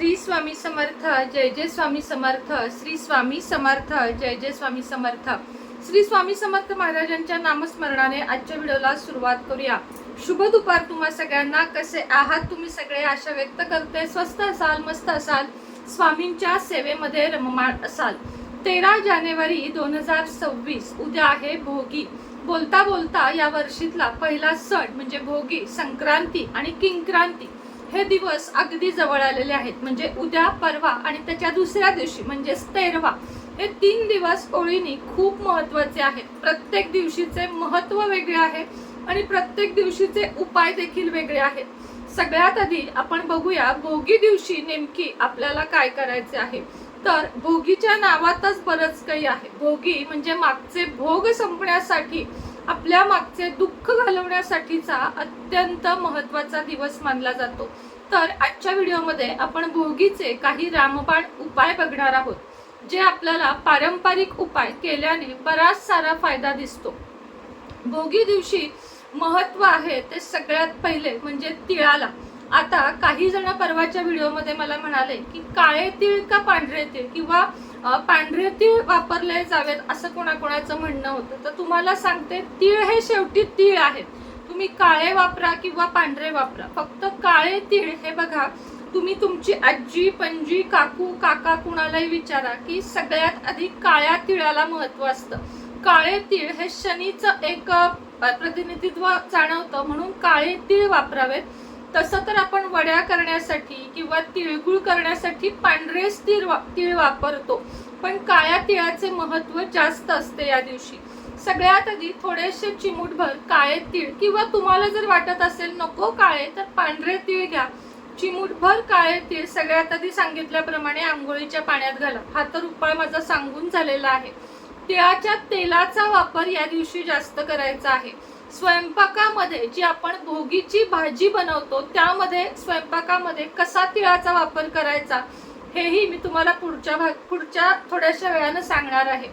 श्री स्वामी समर्थ जय जय स्वामी समर्थ श्री स्वामी समर्थ जय जय स्वामी समर्थ. श्री स्वामी समर्थ महाराजांच्या नामस्मरणाने आजच्या व्हिडिओला सुरुवात करूया. शुभ दुपार तुम्हा सगळ्यांना. कसे आहात तुम्ही सगळे? आशा व्यक्त करते. स्वस्त असाल मस्त असाल. स्वामींच्या सेवेमध्ये रममाण असाल. तेरा जानेवारी दोन हजार सव्वीस उद्या आहे भोगी. बोलता बोलता या वर्षीतला पहिला सण म्हणजे भोगी संक्रांती आणि किंक्रांती. हे दिवस अगदी जवळ आलेले आहेत. म्हणजे उद्या परवा आणि त्याच्या दुसऱ्या दिवशी म्हणजेच तेरवा. हे तीन दिवस ओळीनी खूप महत्त्वाचे आहेत. प्रत्येक दिवशीचे महत्त्व वेगळे आहे आणि प्रत्येक दिवशीचे उपाय देखील वेगळे आहेत. सगळ्यात आधी आपण बघूया भोगी दिवशी नेमकी आपल्याला काय करायचे आहे. तर भोगीच्या नावातच बरंच काही आहे. भोगी म्हणजे मागचे भोग संपण्यासाठी आपल्या मागचे दुःख घालवण्यासाठीचा अत्यंत महत्त्वाचा दिवस मानला जातो. तर आजच्या व्हिडिओमध्ये आपण भोगीचे काही रामबाण उपाय बघणार आहोत जे आपल्याला पारंपरिक उपाय केल्याने बराच सारा फायदा दिसतो. भोगी दिवशी महत्त्व आहे ते सगळ्यात पहिले म्हणजे तिळाला. आता काही जण परवाच्या व्हिडिओमध्ये मला म्हणाले की काळे तीळ का पांढरे तीळ? किंवा पांढरे तीळ वापरले जावेत असं कोणाकोणाचं म्हणणं होतं? तर तुम्हाला सांगते तीळ हे शेवटी तीळ आहेत तुम्ही काळे वापरा किंवा पांढरे वापरा. फक्त काळे तीळ हे बघा तुम्ही तुमची आजी पणजी काकू काका कुणालाही विचारा की सगळ्यात आधी काळ्या तिळाला महत्त्व असतं. काळे तीळ हे शनीचं एक प्रतिनिधित्व जाणवतं म्हणून काळे तीळ वापरावेत. तसं तर आपण वड्या करण्यासाठी किंवा तिळगुळ करण्यासाठी पांढरेच तीळ वा- तीळ वापरतो. पण काळ्या तिळाचे महत्त्व जास्त असते या दिवशी. सगळ्यात आधी थोडेसे चिमूटभर काळे तीळ किंवा तुम्हाला जर वाटत असेल नको काळे तर पांढरे तीळ घ्या. चिमूटभर काळे तीळ सगळ्यात आधी सांगितल्याप्रमाणे आंघोळीच्या पाण्यात घाला. हा तर उपाय माझा सांगून झालेला आहे. तिळाच्या तेलाचा वापर या दिवशी जास्त करायचा आहे. स्वयंपाकामध्ये जी आपण भोगीची भाजी बनवतो त्यामध्ये स्वयंपाकामध्ये कसा तिळाचा वापर करायचा हेही मी तुम्हाला पुढच्या भाग पुढच्या थोड्याशा वेळानं सांगणार आहे.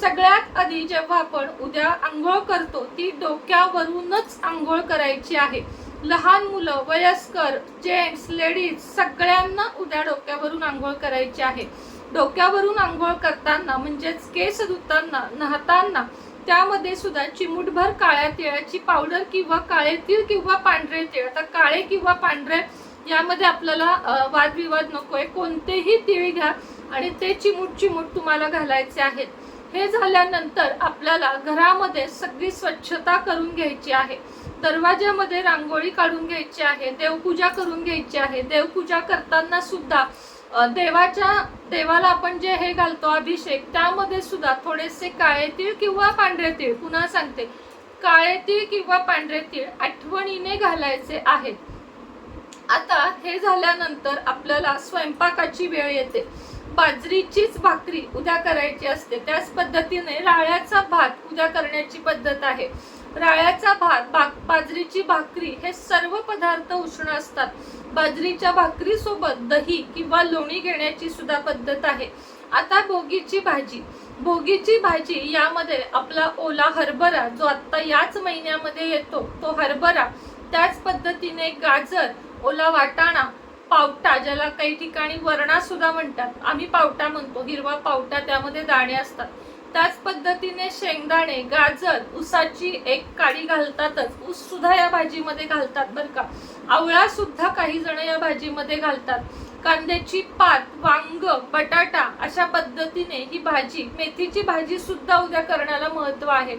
सगळ्यात आधी जेव्हा आपण उद्या आंघोळ करतो ती डोक्यावरूनच आंघोळ करायची आहे. लहान मुलं वयस्कर जेंट्स लेडीज सगळ्यांना उद्या डोक्यावरून आंघोळ करायची आहे. डोक्यावरून आंघोळ करताना म्हणजेच केस धुताना नहाताना त्यामध्ये सुद्धा चिमूटभर काळ्या तिळाची पावडर किंवा काळे तीळ किंवा पांढरे तीळ. आता काळे किंवा पांढरे यामध्ये आपल्याला वादविवाद वादविवाद नकोय. कोणतेही तीळ घ्या आणि ते चिमूट चिमूट तुम्हाला घालायचे आहेत. हे झाल्यानंतर आपल्याला घरामध्ये सगळी स्वच्छता करून घ्यायची आहे. दरवाज्यामध्ये रांगोळी काढून घ्यायची आहे. देवपूजा करून घ्यायची आहे. देवपूजा करताना सुद्धा देवाच्या देवाला आपण जे हे घालतो अभिषेक त्यामध्ये सुद्धा थोडेसे काळे तीळ किंवा पांढरे तीळ पुन्हा सांगते. काळे तीळ किंवा पांढरे तीळ आठवणीने घालायचे आहेत आता हे झाल्यानंतर आपल्याला स्वयंपाकाची वेळ येते. बाजरीचीच भाकरी उद्या करायची असते. त्याच पद्धतीने राळ्याचा भात उद्या करण्याची पद्धत आहे. राळ्याचा भात बाजरीची भाकरी हे सर्व पदार्थ उष्ण असतात. बाजरीच्या भाकरी सोबत दही किंवा लोणी घेण्याची सुद्धा पद्धत आहे. आता भोगीची भाजी. भोगीची भाजी यामध्ये आपला ओला हरभरा जो आता याच महिन्यामध्ये येतो तो हरभरा. त्याच पद्धतीने गाजर ओला वाटाणा पावटा ज्याला काही ठिकाणी वरणा सुद्धा म्हणतात. आम्ही पावटा म्हणतो. हिरवा पावटा त्यामध्ये दाणे असतात. त्याच पद्धतीने शेंगदाणे गाजर ऊसाची एक काडी घालतातच. ऊस सुद्धा या भाजीमध्ये घालतात बरं का. आवळा सुद्धा काही जण या भाजीमध्ये घालतात. कांद्याची पात वांग बटाटा अशा पद्धतीने ही भाजी मेथीची भाजी सुद्धा उद्या करण्याला महत्त्व आहे.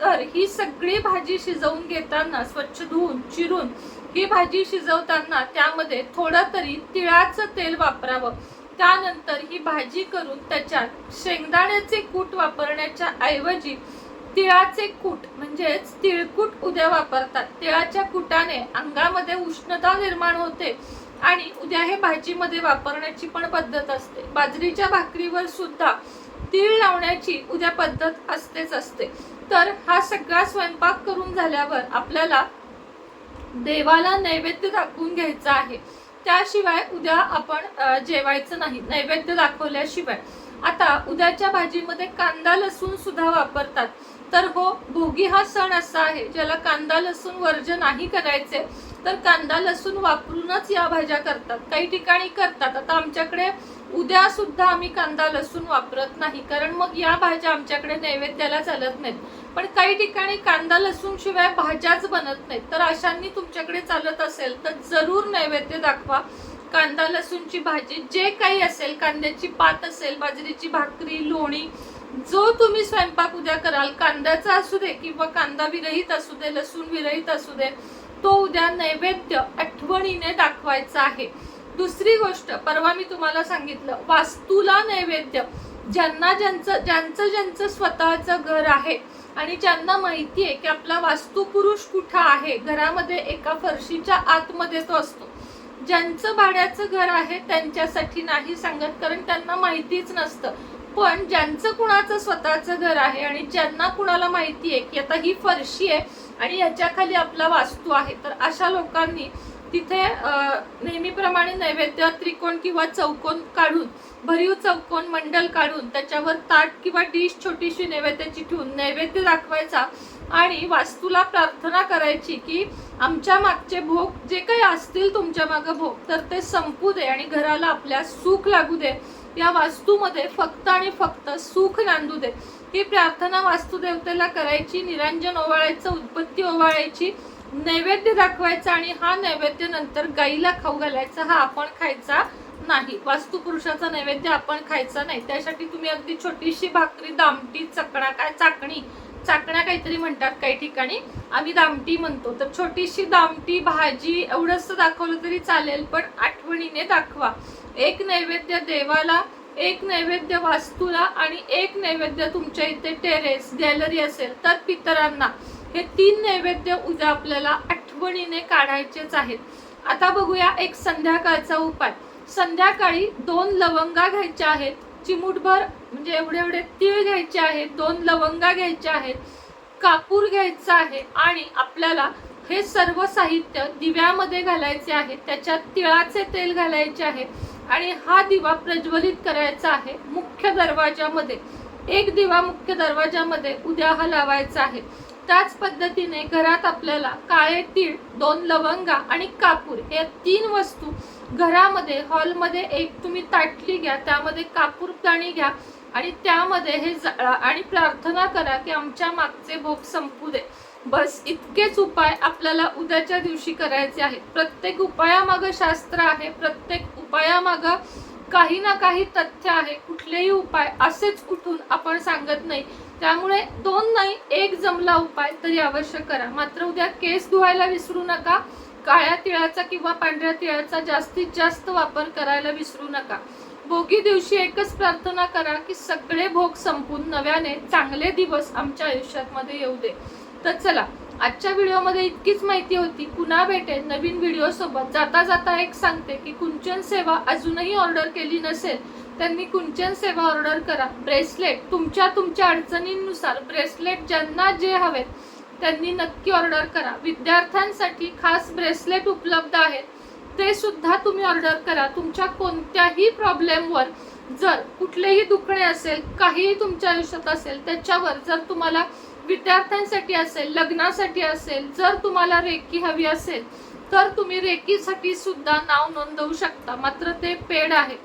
तर ही सगळी भाजी शिजवून घेताना स्वच्छ धुवून चिरून ही भाजी शिजवताना त्यामध्ये थोडं तरी तिळाचं तेल वापरावं. त्यानंतर ही भाजी करून त्याच्यात शेंगदाण्याचे कूट वापरण्याच्या ऐवजी तिळाचे कूट म्हणजेच तिळकूट उद्या वापरतात. तिळाच्या कुटाने अंगामध्ये उष्णता निर्माण होते आणि उद्या हे भाजीमध्ये वापरण्याची पण पद्धत असते. बाजरीच्या भाकरीवर सुद्धा तीळ लावण्याची उद्या पद्धत असतेच असते. तर हा सगळा स्वयंपाक करून झाल्यावर आपल्याला देवाला नैवेद्य दाखवून घ्यायचा आहे. त्याशिवाय उद्या आपण जेवायचं नाही नैवेद्य दाखवल्याशिवाय. आता उद्याच्या भाजीमध्ये कांदा लसूण सुद्धा वापरतात. तर हो भोगी हा सण असा आहे ज्याला कांदा लसूण वर्ज नाही करायचे तर कांदा लसूण वापरूनच या भाज्या करतात. काही ठिकाणी करतात. आता आमच्याकडे उद्या सुद्धा आम्ही कांदा लसूण वापरत नाही. कारण मग या भाज्या आमच्याकडे नैवेद्याला चालत नाहीत. पण काही ठिकाणी कांदा लसूण शिवाय भाज्याच बनत नाहीत. तर अशांनी तुमच्याकडे चालत असेल तर जरूर नैवेद्य दाखवा. कांदा लसूणची भाजी जे काही असेल कांद्याची पात असेल बाजरीची भाकरी लोणी जो तुम्ही स्वयंपाक उद्या कराल कांद्याचा असू दे किंवा कांदा विरहित असू दे लसूण विरहित असू दे तो उद्या नैवेद्य आठवणीने दाखवायचा आहे. दुसरी गोष्ट परवा मी तुम्हाला सांगितलं वास्तूला नैवेद्य. ज्यांना ज्यांचं ज्यांचं ज्यांचं स्वतःचं घर आहे आणि ज्यांना माहिती आहे की आपला वास्तुपुरुष कुठं आहे घरामध्ये एका फरशीच्या आतमध्ये तो असतो. ज्यांचं भाड्याचं घर आहे त्यांच्यासाठी नाही सांगत कारण त्यांना माहितीच नसतं. पण ज्यांचं कुणाचं स्वतःचं घर आहे आणि ज्यांना कुणाला माहिती आहे की आता ही फरशी आहे आणि याच्याखाली आपला वास्तू आहे तर अशा लोकांनी तिथे नेहमीप्रमाणे नैवेद्य त्रिकोण किंवा चौकोन काढून भरीव चौकोन मंडल काढून त्याच्यावर ताट किंवा डिश छोटीशी नैवेद्याची ठेवून नैवेद्य दाखवायचा आणि वास्तूला प्रार्थना करायची की आमच्या मागचे भोग जे काही असतील तुमच्या मागं भोग तर ते संपू दे आणि घराला आपल्या सुख लागू दे. या वास्तूमध्ये फक्त आणि फक्त सुख नांदू दे. ही प्रार्थना वास्तुदेवतेला करायची निरंजन ओवाळायचं उत्पत्ती ओवाळायची नैवेद्य दाखवायचा आणि हा नैवेद्य नंतर गाईला खाऊ घालायचा हा आपण खायचा नाही. वास्तुपुरुषाचा नैवेद्य आपण खायचा नाही. त्यासाठी तुम्ही अगदी छोटीशी भाकरी दामटी चकणा काय चाकणी चाकण्या काहीतरी म्हणतात काही ठिकाणी. आम्ही दामटी म्हणतो. तर छोटीशी दामटी भाजी एवढंच दाखवलं तरी चालेल पण आठवणीने दाखवा. एक नैवेद्य देवाला एक नैवेद्य वास्तूला आणि एक नैवेद्य तुमच्या इथे टेरेस गॅलरी असेल तर पितरांना. हे तीन नैवेद्य उद्या आपल्याला आठवणीने काढायचेच आहेत. आता बघूया एक संध्याकाळचा उपाय. संध्याकाळी दोन लवंगा घ्यायच्या आहेत. चिमूटभर म्हणजे एवढे एवढे तीळ घ्यायचे आहेत दोन लवंगा घ्यायच्या आहेत कापूर घ्यायचा आहे आणि आपल्याला हे सर्व साहित्य दिव्यामध्ये घालायचे आहे. त्याच्यात तिळाचे तेल घालायचे आहे आणि हा दिवा प्रज्वलित करायचा आहे मुख्य दरवाजामध्ये. एक दिवा मुख्य दरवाजामध्ये उद्या हा लावायचा आहे. त्याच पद्धतीने घरात आपल्याला काळे तीळ दोन लवंगा आणि कापूर या तीन वस्तू घरामध्ये हॉलमध्ये एक तुम्ही ताटली घ्या त्यामध्ये कापूर दाणी घ्या आणि त्यामध्ये हे जाळा आणि प्रार्थना करा की आमच्या मागचे भोग संपू दे. बस इतकेच उपाय आपल्याला उद्याच्या दिवशी करायचे आहेत. प्रत्येक उपायामागं शास्त्र आहे प्रत्येक उपायामागं काही ना काही तथ्य आहे कुठलेही उपाय असेच उठून आपण सांगत नाही. त्यामुळे दोन नाही एक जमला उपाय तरी अवश्य करा. मात्र उद्या केस धुवायला विसरू नका. काळ्या तिळाचा किंवा पांढऱ्या तिळाचा जास्तीत जास्त वापर करायला विसरू नका. भोगी दिवशी एकच प्रार्थना करा की सगळे भोग संपून नव्याने चांगले दिवस आमच्या आयुष्यात मध्ये येऊ दे. तर चला आजच्या व्हिडिओमध्ये इतकीच माहिती होती. पुन्हा भेटेल नवीन व्हिडिओ सोबत जाता जाता एक सांगते की कुंचन सेवा अजूनही ऑर्डर केली नसेल त्यांनी कुंचन सेवा ऑर्डर करा. ब्रेसलेट तुमच्या तुमच्या अडचणींनुसार ब्रेसलेट ज्यांना जे हवेत त्यांनी नक्की ऑर्डर करा. विद्यार्थ्यांसाठी खास ब्रेसलेट उपलब्ध आहेत ते सुद्धा तुम्ही ऑर्डर करा. तुमच्या कोणत्याही प्रॉब्लेमवर जर कुठलेही दुखणे असेल काहीही तुमच्या आयुष्यात असेल त्याच्यावर जर तुम्हाला विद्यार्थ्यांसाठी असेल लग्नासाठी असेल जर तुम्हाला रेकी हवी असेल तर तुम्ही रेकीसाठी सुद्धा नाव नोंदवू शकता. मात्र ते पेड आहे.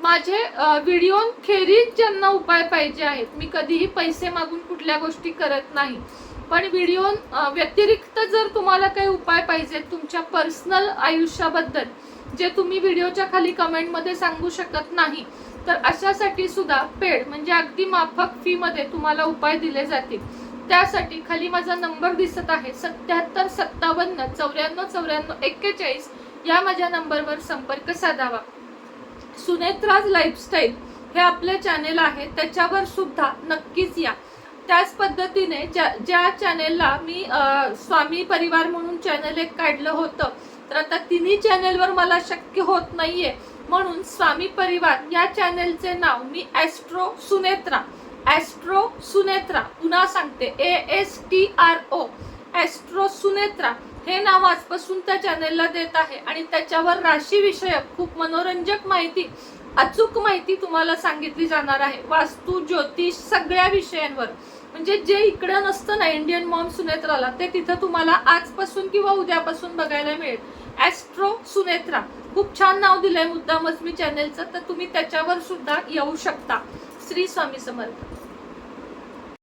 माझे व्हिडिओ खेरीज ज्यांना उपाय पाहिजे आहेत मी कधीही पैसे मागून कुठल्या गोष्टी करत नाही. पण व्हिडिओ व्यतिरिक्त जर तुम्हाला काही उपाय पाहिजे तुमच्या पर्सनल आयुष्याबद्दल जे तुम्ही व्हिडिओच्या खाली कमेंटमध्ये सांगू शकत नाही तर अशासाठी सुद्धा पेड म्हणजे अगदी माफक फीमध्ये तुम्हाला उपाय दिले जातील. त्यासाठी खाली माझा नंबर दिसत आहे सत्याहत्तर सत्तावन्न चौऱ्याण्णव चौऱ्याण्णव एक्केचाळीस या माझ्या नंबरवर संपर्क साधावा. सुनेत्राज लाईफस्टाईल हे आपले चॅनेल आहे. त्याच्यावर सुद्धा नक्कीच या. त्याच पद्धतीने ज्या ज्या चॅनेलला मी स्वामी परिवार म्हणून चॅनल एक काढलं होतं तर आता तिन्ही चॅनेलवर मला शक्य होत नाहीये. म्हणून स्वामी परिवार या चॅनेलचे नाव मी ॲस्ट्रो सुनेत्रा ॲस्ट्रो सुनेत्रा पुन्हा सांगते. A S T R O astro Sunetra हे नाव आजपासून त्या चॅनेलला देत आहे. आणि त्याच्यावर राशीविषयक खूप मनोरंजक माहिती अचूक माहिती तुम्हाला सांगितली जाणार आहे. वास्तू ज्योतिष सगळ्या विषयांवर. म्हणजे जे इकडं नसतं ना इंडियन मॉम सुनेत्राला ते तिथं तुम्हाला आजपासून किंवा उद्यापासून बघायला मिळेल. ॲस्ट्रो सुनेत्रा. खूप छान नाव दिलंय मुद्दामच मी चॅनेलचं तर तुम्ही त्याच्यावर सुद्धा येऊ शकता. श्री स्वामी समर्थ.